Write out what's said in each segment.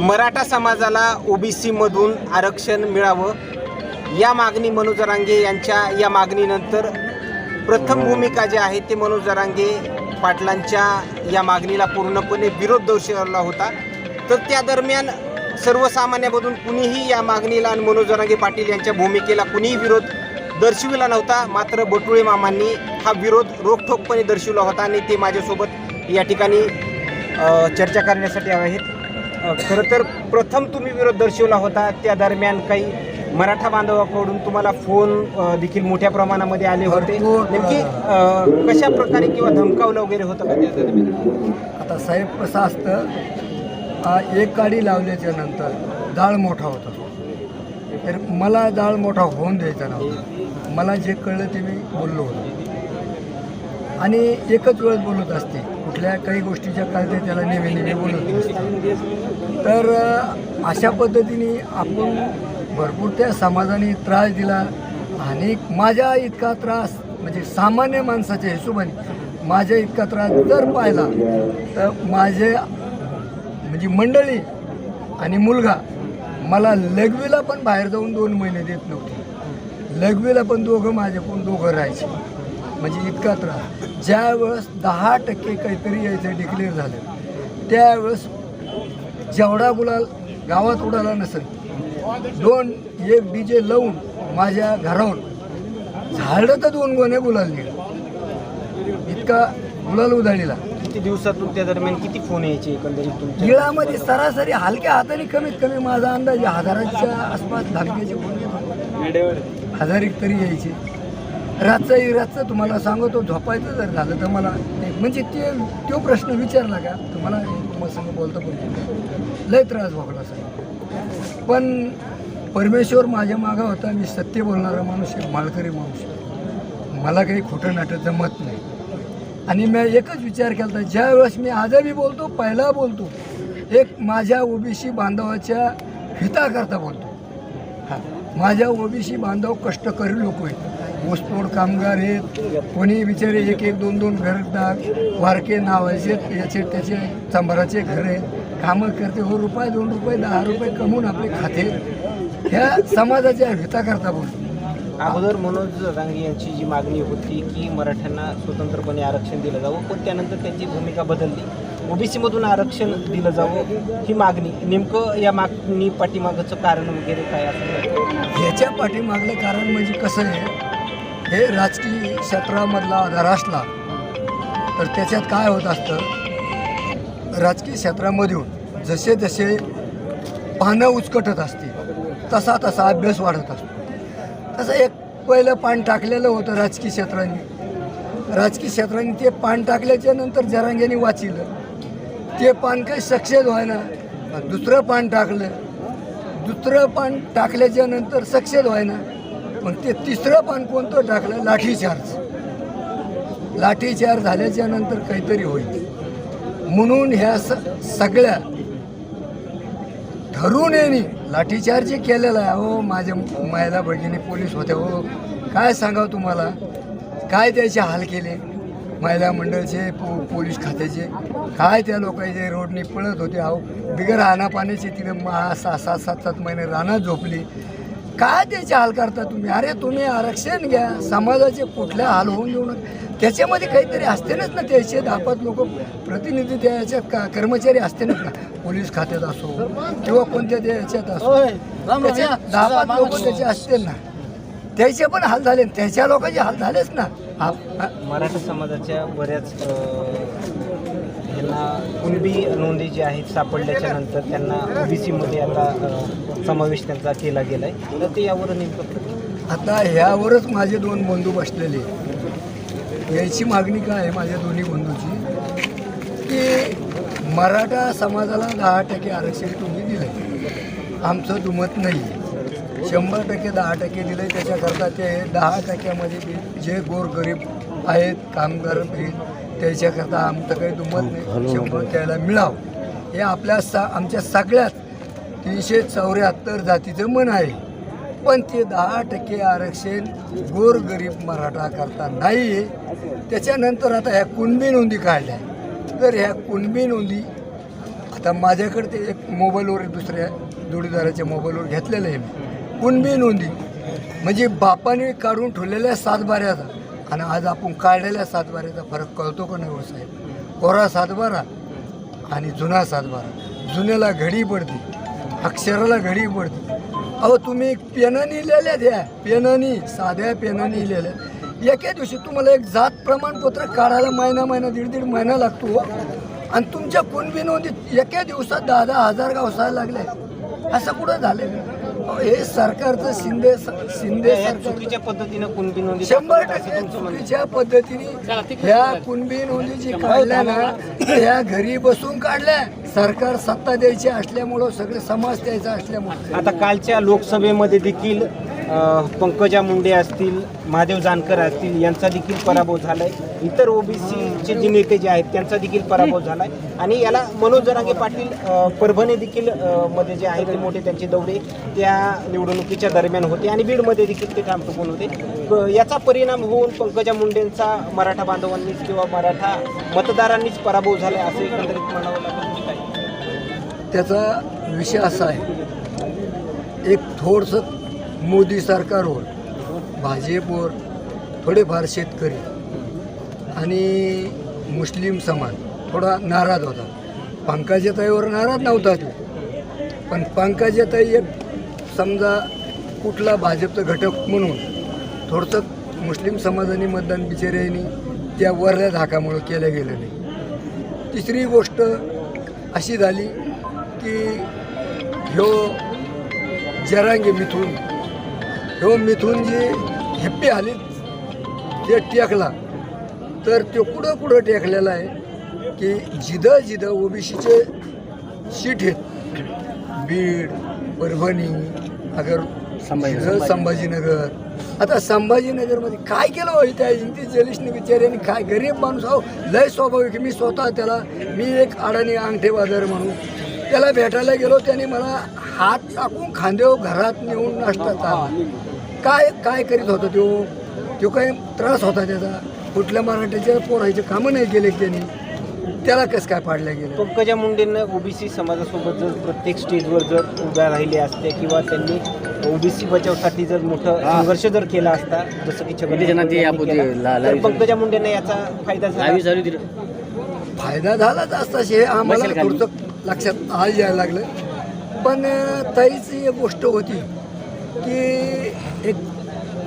मराठा समाजाला ओबीसीमधून आरक्षण मिळावं या मागणी मनोज जरांगे यांच्या या मागणीनंतर प्रथम भूमिका जी आहे ते मनोज जरांगे पाटलांच्या या मागणीला पूर्णपणे विरोध दर्शवला होता. तर त्या दरम्यान सर्वसामान्यामधून कुणीही या मागणीला आणि मनोज जरांगे पाटील यांच्या भूमिकेला कुणीही विरोध दर्शविला नव्हता. मात्र बटुळे मामांनी हा विरोध रोखठोकपणे दर्शविला होता आणि ते माझ्यासोबत या ठिकाणी चर्चा करण्यासाठी आहेत. खरं तर प्रथम तुम्ही विरोध दर्शवला होता त्या दरम्यान काही मराठा बांधवाकडून तुम्हाला फोन देखील मोठ्या प्रमाणामध्ये आले होते. नेमकी कशा प्रकारे किंवा धमकावलं वगैरे होतं का त्या दरम्यान? आता साहेब कसं असतं एक गाडी लावल्याच्या नंतर जाळ मोठा होता. तर मला जाळ मोठा होऊन द्यायचा नव्हता. मला जे कळलं ते मी बोललो होतो. आणि एकच वेळ बोलत असते. कुठल्या काही गोष्टीच्या कळते त्याला नेहमी नेहमी बोलत असते तर अशा पद्धतीने आपण भरपूर त्या समाजाने त्रास दिला आणि माझ्या इतका त्रास म्हणजे सामान्य माणसाच्या हिशोबाने माझ्या इतका त्रास जर पाहिला तर माझे म्हणजे मंडळी आणि मुलगा मला लघवीला पण बाहेर जाऊन दोन महिने देत नव्हते. लघवीला पण दोघं माझ्याकडून दोघं राहायचे. म्हणजे इतका त्रास ज्या वेळेस दहा टक्के काहीतरी यायचं डिक्लेअर झालं त्यावेळेस जेवढा गुलाल गावात उडाला नसेल दोन एक डी जे लावून माझ्या घराहून झाडं तर दोन गोण्या गुलाल इतका गुलाल उधळलेला. किती दिवसातून त्या दरम्यान किती फोन यायचे एकंदरीत गिळामध्ये सरासरी हलक्या हाताने कमीत कमी माझा अंदाज हजाराच्या आसपास हलक्याचे फोन येत. हजार एक तरी यायचे. रातचं रातचं तुम्हाला सांगतो झोपायचं जर झालं तर मला म्हणजे ते तो प्रश्न विचारला का तुम्हाला तुम्हाला संग बोलतो पण लय त्रास भोगला सर पण परमेश्वर माझ्या मागं होता मी सत्य बोलणारा माणूस आहे माळकरी माणूस आहे. मला काही खोटं नाटक जमत नाही. आणि मी एकच विचार केला होता ज्या वेळेस मी आजही बोलतो पहिला बोलतो एक माझ्या ओबीसी बांधवाच्या हिताकरता बोलतो. हा माझ्या ओबीसी बांधव कष्टकरी लोक आहेत. ऊसतोड कामगार आहेत कोणी बिचारे एक एक दोन दोन घरदार वारके नावायचे याचे त्याचे चांभाराचे घर आहेत कामं करते. हो रुपये दोन रुपये दहा रुपये कमवून आपले खाते. ह्या समाजाच्या हिताकरता बोलतो. अगोदर मनोज रांगे यांची जी मागणी होती की मराठ्यांना स्वतंत्रपणे आरक्षण दिलं जावं पण त्यानंतर त्यांची भूमिका बदलली. ओबीसी मधून आरक्षण दिलं जावं ही मागणी. नेमकं या मागणी पाठीमागचं कारण वगैरे काय असतं ह्याच्या पाठीमागलं कारण म्हणजे कसं आहे? हे राजकीय क्षेत्रामधला आधार असला तर त्याच्यात काय होत असतं? राजकीय क्षेत्रामधून जसे जसे पानं उचकटत असतील तसा तसा अभ्यास वाढत असतो. तसं एक पहिलं पान टाकलेलं होतं राजकीय क्षेत्रांनी. राजकीय क्षेत्रांनी ते पान टाकल्याच्या नंतर जरांग्याने वाचिलं. ते पान काही सक्सेस व्हायना दुसरं पान टाकलं. दुसरं पान टाकल्याच्या नंतर सक्सेस व्हायना पण ते तिसरं पान कोणतं? टाकलं लाठीचार्ज लाठीचार्ज झाल्याच्यानंतर काहीतरी होईल. म्हणून ह्या स सगळ्या ठरून येणे लाठीचार्ज केलेला आहे. हो माझ्या महिला भगिनी पोलीस होत्या हो काय सांगावं तुम्हाला? काय त्याचे हाल केले? महिला मंडळचे पो पोलीस खात्याचे. काय त्या लोकांचे रोडने पळत होते? अहो बिगर राहणा तिथे मा सहा सात सात सात महिने रानात झोपली. काय त्याचे हाल करता तुम्ही? अरे तुम्ही आरक्षण घ्या. समाजाचे कुठल्या हाल होऊन देऊ नका. त्याच्यामध्ये काहीतरी असतेनच ना त्याचे दहा पाच लोक प्रतिनिधी त्या याच्यात का कर्मचारी असतेनच ना. पोलीस खात्यात असो किंवा कोणत्या त्या याच्यात असो त्याच्यात दहा पाच लोक त्याचे असते ना. त्याचे पण हाल झाले त्याच्या लोकांचे हाल झालेच ना. मराठा समाजाच्या बऱ्याच यांना कुणबी नोंदी जी आहेत सापडल्याच्या नंतर त्यांना ओबीसी मध्ये आता समावेश त्यांचा केला गेलाय. तर ते यावर नेमकं आता ह्यावरच माझे दोन बंधू बसलेले. याची मागणी काय आहे माझ्या दोन्ही बंधूची? की मराठा समाजाला दहा टक्के आरक्षण तुम्ही दिलं आमचं दुमत नाही. शंभर टक्के दहा टक्के दिलं त्याच्याकरता ते दहा टक्क्यामध्ये जे- गोरगरीब आहेत कामगार आहेत त्याच्याकरता आमचं काही दुमत नाही. शंभर त्याला मिळावं. हे आपल्या सा आमच्या सगळ्यात तीनशे चौऱ्याहत्तर जातीचं मन आहे. पण ते दहा टक्के आरक्षण गोरगरीब मराठा करता नाही. आहे त्याच्यानंतर आता ह्या कुणबी नोंदी काढल्या. तर ह्या कुणबी नोंदी आता माझ्याकडे ते एक मोबाईलवर दुसऱ्या जोडीदाराच्या मोबाईलवर घेतलेलं आहे मी. कुणबी नोंदी. म्हणजे बापाने काढून ठेवलेल्या सातबाऱ्याचा आणि आज आपण काढलेल्या सातबाऱ्याचा फरक कळतो का नाही हो साहेब? कोरा सातबारा आणि जुना सातबारा जुन्याला घडी पडते अक्षराला घडी पडते. अहो तुम्ही पेनानी लिहिल्या द्या. पेनानी साध्या पेनानी लिहिल्या एका दिवशी तुम्हाला एक जात प्रमाणपत्र काढायला महिना महिना दीड दीड महिना लागतो हो. आणि तुमच्या कुणबी नोंदीत एका दिवसात दहा दहा हजार गावसायला लागले असं कुठं झालं हे सरकारचं शिंदे शिंदे चुकीच्या पद्धतीनं कुणबी नोंदी शंभर टक्के. चुकीच्या पद्धतीने ह्या कुणबी नोंदी जी काढल्या ना ह्या घरी बसून काढल्या. सरकार सत्ता द्यायची असल्यामुळं सगळे समाज द्यायचा असल्यामुळं. आता कालच्या लोकसभेमध्ये देखील अ, पंकजा मुंडे असतील महादेव जानकर असतील यांचा देखील पराभव झालाय. इतर ओबीसीचे जे नेते जे आहेत त्यांचा देखील पराभव झालाय. आणि याला मनोज जरांगे पाटील अ, परभणी देखील अ, मध्ये जे आहेत ते मोठे त्यांचे दौरे त्या निवडणुकीच्या दरम्यान होते आणि बीडमध्ये देखील ते ठाम ठोकून होते. याचा परिणाम होऊन पंकजा मुंडेंचा मराठा बांधवांनीच किंवा मराठा मतदारांनीच पराभव झालाय असं एकंदरीत म्हणावं लागेल. त्याचा विषय असा आहे. एक थोडंसं मोदी सरकारवर भाजपवर थोडेफार शेतकरी आणि मुस्लिम समाज थोडा नाराज होता. पंकजाताईवर नाराज नव्हता तो. पण पंकजाताई एक समजा कुठला भाजपचा घटक म्हणून थोडंसं मुस्लिम समाजाने मतदान बिचाऱ्यांनी त्या वरल्या धाकामुळं केलं गेलं नाही. तिसरी गोष्ट अशी झाली की ह्यो जरांगे मिथून ह्यो मिथून जे हेप्पी आली ते टेकला तर तो कुठं कुठं टेकलेला आहे की जिथं जिथं ओबीसीचे सीट आहेत बीड परभणी अगर जिथं संभाजीनगर आता संभाजीनगरमध्ये काय केलं हो त्या इंती जलिशने बिचाऱ्याने काय गरीब माणूस अहो लय स्वाभाविक आहे. मी स्वतः त्याला मी एक अडाणी अंगठे बाजार म्हणून त्याला भेटायला गेलो त्याने मला हात टाकून खांद्यावर घरात नेऊन नाश्ता काय काय करीत होता तो? तो काही त्रास होता त्याचा. कुठल्या मराठ्याच्या पोरायचे कामं नाही केले त्यांनी. त्याला कसं काय पाडल्या गेलं? पंकजा मुंडेंनं ओबीसी समाजासोबत जर प्रत्येक स्टेजवर जर उभ्या राहिले असते किंवा त्यांनी ओबीसी बचावसाठी जर मोठं संघर्ष जर केला असता जसं की छगन पंकजा मुंडेंना याचा फायदा झाला? फायदा झालाच असता हे आम्हाला थोडंसं लक्षात आज यायला लागलं. पण ताईच एक गोष्ट होती की एक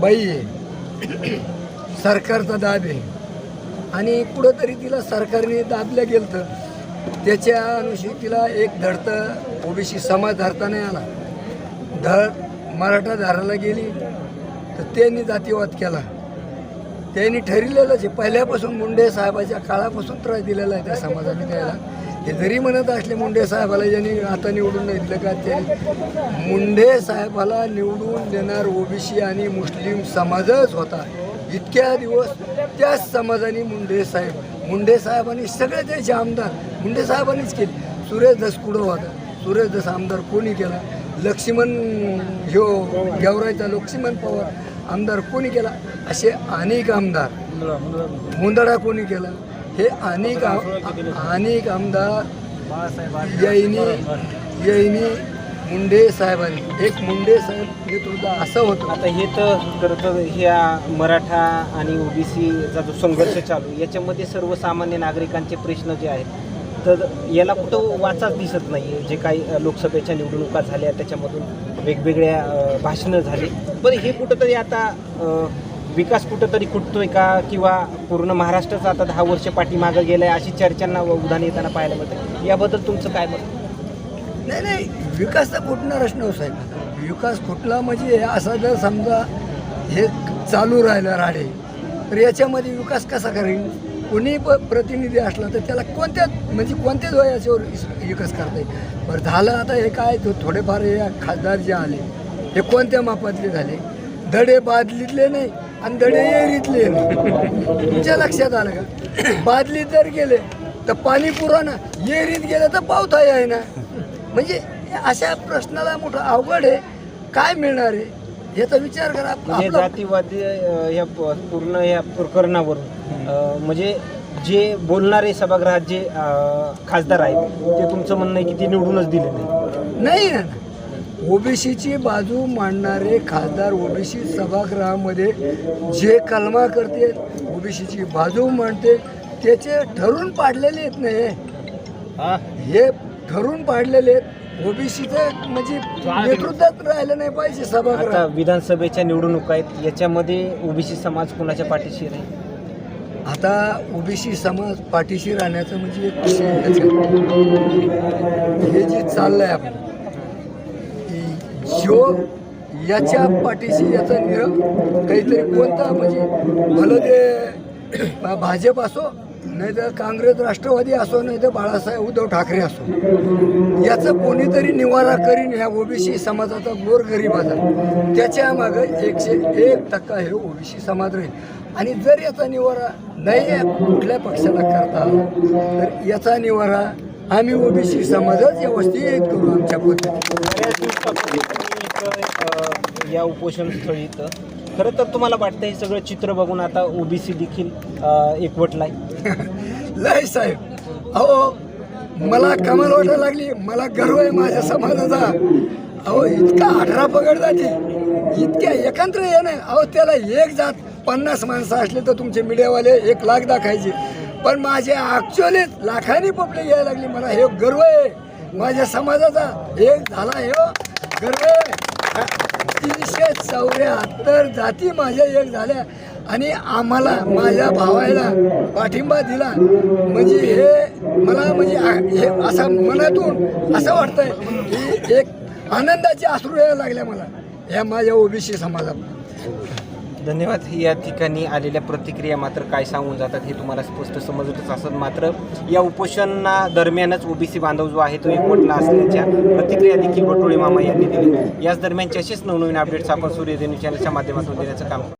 बाई आहे. सरकारचा दाब आहे. आणि कुठंतरी तिला सरकारने दाबल्या गेलं तर त्याच्या अनुषी तिला एक धडतं ओबीसी समाज धरता नाही आला. धड मराठा धाराला गेली. तर त्यांनी जातीवाद केला. त्यांनी ठरलेलंच आहे. पहिल्यापासून मुंडे साहेबाच्या काळापासून त्रास दिलेला आहे त्या समाजाने त्याला. हे जरी म्हणत असले मुंडे साहेबाला ज्यांनी आता निवडून दिलं का ते मुंडे साहेबाला निवडून देणार ओबीसी आणि मुस्लिम समाजच होता. इतक्या दिवस त्याच समाजाने मुंडे साहेब मुंडे साहेबांनी सगळे त्याचे आमदार मुंडे साहेबांनीच केले. सुरेश धस होता? सुरेश दस आमदार कोणी केला? लक्ष्मण ह्यो गेवरायचा लक्ष्मण पवार आमदार कोणी केला? असे अनेक आमदार. मुंदडा कोणी केला? हे अनेक अनेक आमदार जैनी जैनी मुंडे साहेबांनी. एक मुंडे साहेब नेतृत्व असं होतं. आता हे तर खरं तर ह्या मराठा आणि ओबीसीचा जो संघर्ष चालू याच्यामध्ये सर्वसामान्य नागरिकांचे प्रश्न जे आहेत तर याला कुठं वाचाच दिसत नाही जे काही लोकसभेच्या निवडणुका झाल्या त्याच्यामधून वेगवेगळ्या भाषणं झाली. पण हे कुठंतरी आता विकास कुठंतरी खुटतोय का? किंवा पूर्ण महाराष्ट्राचा आता दहा वर्ष पाठीमागं गेलाय अशी चर्चांना उदाहरण येताना पाहायला मिळतं याबद्दल तुमचं काय मत? नाही नाही विकास तर फुटणारच नव्ह हो साहेब. विकास फुटला म्हणजे असा जर समजा हे चालू राहिलं राडे तर याच्यामध्ये विकास कसा करेल कोणी प प्रतिनिधी असला तर त्याला कोणत्या म्हणजे कोणत्याच वयाच्यावर विकास करता येईल? बरं झालं आता हे काय तो थोडेफार हे खासदार जे आले हे कोणत्या मापातले झाले? धडे बादलीतले नाही आणि धडे एरीतले. नाही तुमच्या लक्षात आलं का? बादलीत जर गेले तर पाणी पुराणा येरीत गेलं तर पावसाळी आहे ना? म्हणजे अशा प्रश्नाला मोठं अवघड आहे. काय मिळणार आहे? याचा विचार करा. आपला जातीवादी या पूर्ण या प्रकरणावरून म्हणजे जे बोलणारे सभागृहात जे खासदार आहेत ते तुमचं म्हणणं आहे की ते निवडूनच दिले नाही. नाही ना. ओबीसीची बाजू मांडणारे खासदार ओबीसी सभागृहामध्ये जे कलमा करते ओबीसीची बाजू मांडते त्याचे ठरून पाडलेले आहेत नाही हे. ठरून पाडलेले आहेत. ओबीसीचं म्हणजे नेतृत्वात राहिलं नाही पाहिजे आता सभागृहात विधानसभेच्या निवडणुका आहेत याच्यामध्ये ओबीसी समाज कोणाच्या पाठीशी राहील आता ओबीसी समाज पाठीशी राहण्याचं म्हणजे. हे जे चाललंय आपलं शिव याच्या पाठीशी याचा निर काहीतरी कोणता म्हणजे भलं ते भाजप असो नाही तर काँग्रेस राष्ट्रवादी असो नाही तर बाळासाहेब उद्धव ठाकरे असो याचं कोणीतरी निवारा करीन ह्या ओबीसी समाजाचा गोरगरिबाचा त्याच्यामागे एकशे एक टक्का हे ओबीसी समाज राहील. आणि जर याचा निवारा नाही कुठल्या पक्षाला करता तर याचा निवारा आम्ही ओबीसी समाजच व्यवस्थित करू आमच्या पद्धतीने या उपोषण स्थळी इथं. खरं तर तुम्हाला वाटतं हे सगळं चित्र बघून आता ओबीसी देखील अं, एकवटलाय लय साहेब. अहो मला कमाल वाटायला लागली. मला गर्व आहे माझ्या समाजाचा. अहो इतका आठरा पगड जाते. इतक्या एकत्र येणं. अहो त्याला एक जात पन्नास माणसं असले तर तुमचे मीडियावाले एक लाख दाखायचे. पण माझे ॲक्च्युअली लाखांनी पब्लिक यायला लागली. मला हे गर्व आहे. माझ्या समाजाचा एक झाला हे. हो. गर्व आहे. तीनशे चौऱ्याहत्तर जाती माझ्या एक झाल्या. आणि आम्हाला माझ्या भावायला पाठिंबा दिला. म्हणजे हे मला म्हणजे हे असं मनातून असं वाटतंय की एक आनंदाचे अश्रू यायला लागल्या मला. ह्या माझ्या ओबीसी समाजात. धन्यवाद. या ठिकाणी आलेल्या प्रतिक्रिया मात्र काय सांगून जातात हे तुम्हाला स्पष्ट समजतच असत. मात्र या उपोषणा दरम्यानच ओबीसी बांधव जो आहे तो एकवटला असल्याच्या प्रतिक्रिया देखील बटोळे मामा यांनी दिली. याच दरम्यानचे असेच नवनवीन अपडेट्स आपण सूर्यदेनी चॅनलच्या माध्यमातून देण्याचं काम